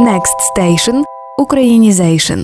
Next Station – Українізейшн.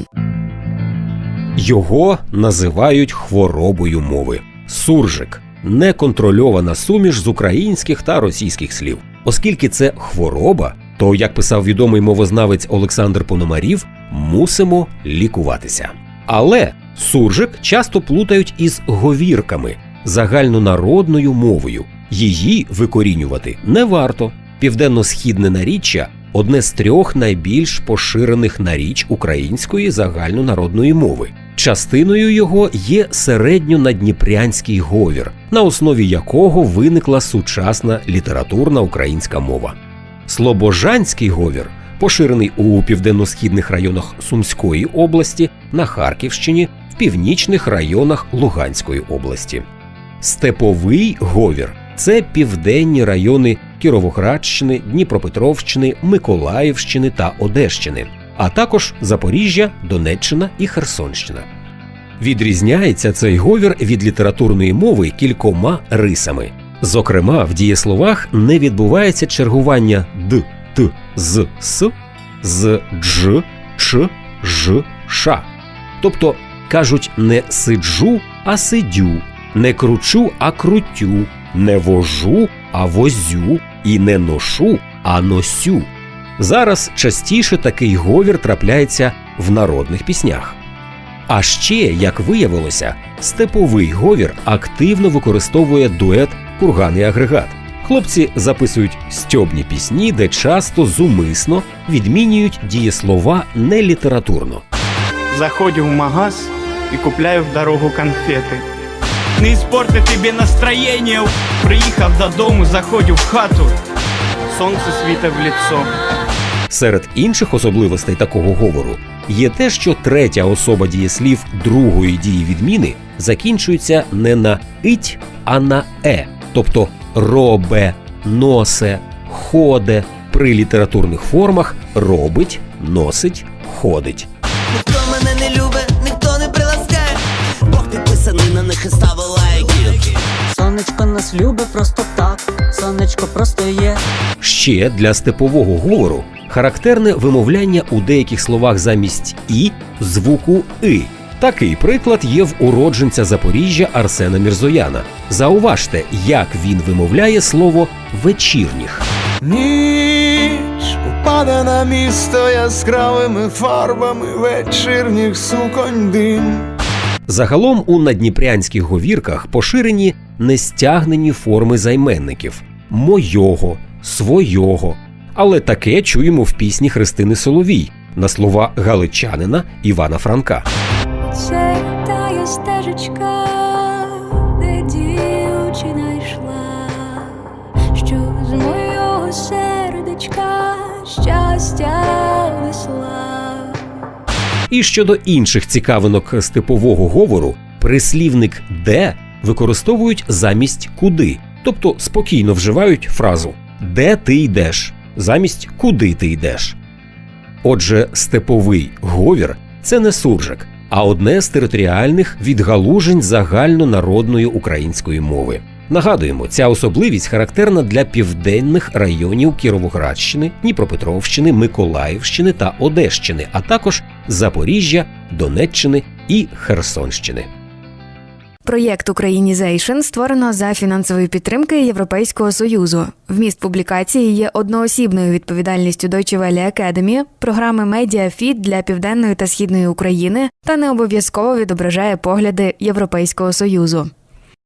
Його називають хворобою мови. Суржик неконтрольована суміш з українських та російських слів. Оскільки це хвороба, то, як писав відомий мовознавець Олександр Пономарів, мусимо лікуватися. Але суржик часто плутають із говірками загальнонародною мовою. Її викорінювати не варто. Південно-східне наріччя одне з трьох найбільш поширених наріч української загальнонародної мови. Частиною його є середньонадніпрянський говір, на основі якого виникла сучасна літературна українська мова. Слобожанський говір поширений у південно-східних районах Сумської області, на Харківщині, в північних районах Луганської області. Степовий говір це південні райони Кіровоградщини, Дніпропетровщини, Миколаївщини та Одещини, а також Запоріжжя, Донеччина і Херсонщина. Відрізняється цей говір від літературної мови кількома рисами. Зокрема, в дієсловах не відбувається чергування д, т, з, с з дж, ч, ж, ша. Тобто кажуть не сиджу, а сидю, не кручу, а крутю, не вожу, а возю, і не ношу, а носю. Зараз частіше такий говір трапляється в народних піснях. А ще, як виявилося, степовий говір активно використовує дует курган і агрегат. Хлопці записують стьобні пісні, де часто зумисно відмінюють дієслова нелітературно. Заходжу в магаз і купляю в дорогу конфети. Не іспорти тобі настроєння. Приїхав додому, заходжу в хату. Сонце світе в лицо. Серед інших особливостей такого говору є те, що третя особа дієслів другої дії відміни закінчується не на ить, а на е, тобто робе, носе, ходе. При літературних формах робить, носить, ходить. Просто є. Ще для степового говору характерне вимовляння у деяких словах замість і звуку и. Такий приклад є в уродженця Запоріжжя Арсена Мірзояна. Зауважте, як він вимовляє слово вечірніх. Ніч упаде на місто яскравими фарбами вечірніх суконь дим. Загалом у надніпрянських говірках поширені нестягнені форми займенників мойого, свойого. Але таке чуємо в пісні Христини Соловій на слова галичанина Івана Франка. Це тая стежечка, де дівчина йшла, що з мого сердечка щастя несла. І щодо інших цікавинок степового говору, прислівник де використовують замість куди, тобто спокійно вживають фразу де ти йдеш замість куди ти йдеш. Отже, степовий говір це не суржик, а одне з територіальних відгалужень загальнонародної української мови. Нагадуємо, ця особливість характерна для південних районів Кіровоградщини, Дніпропетровщини, Миколаївщини та Одещини, а також Запоріжжя, Донеччини і Херсонщини. Проєкт Українізейшн створено за фінансової підтримки Європейського союзу. Вміст публікації є одноосібною відповідальністю Deutsche Welle Academy, програми Медіафіт для південної та східної України та не обов'язково відображає погляди Європейського союзу.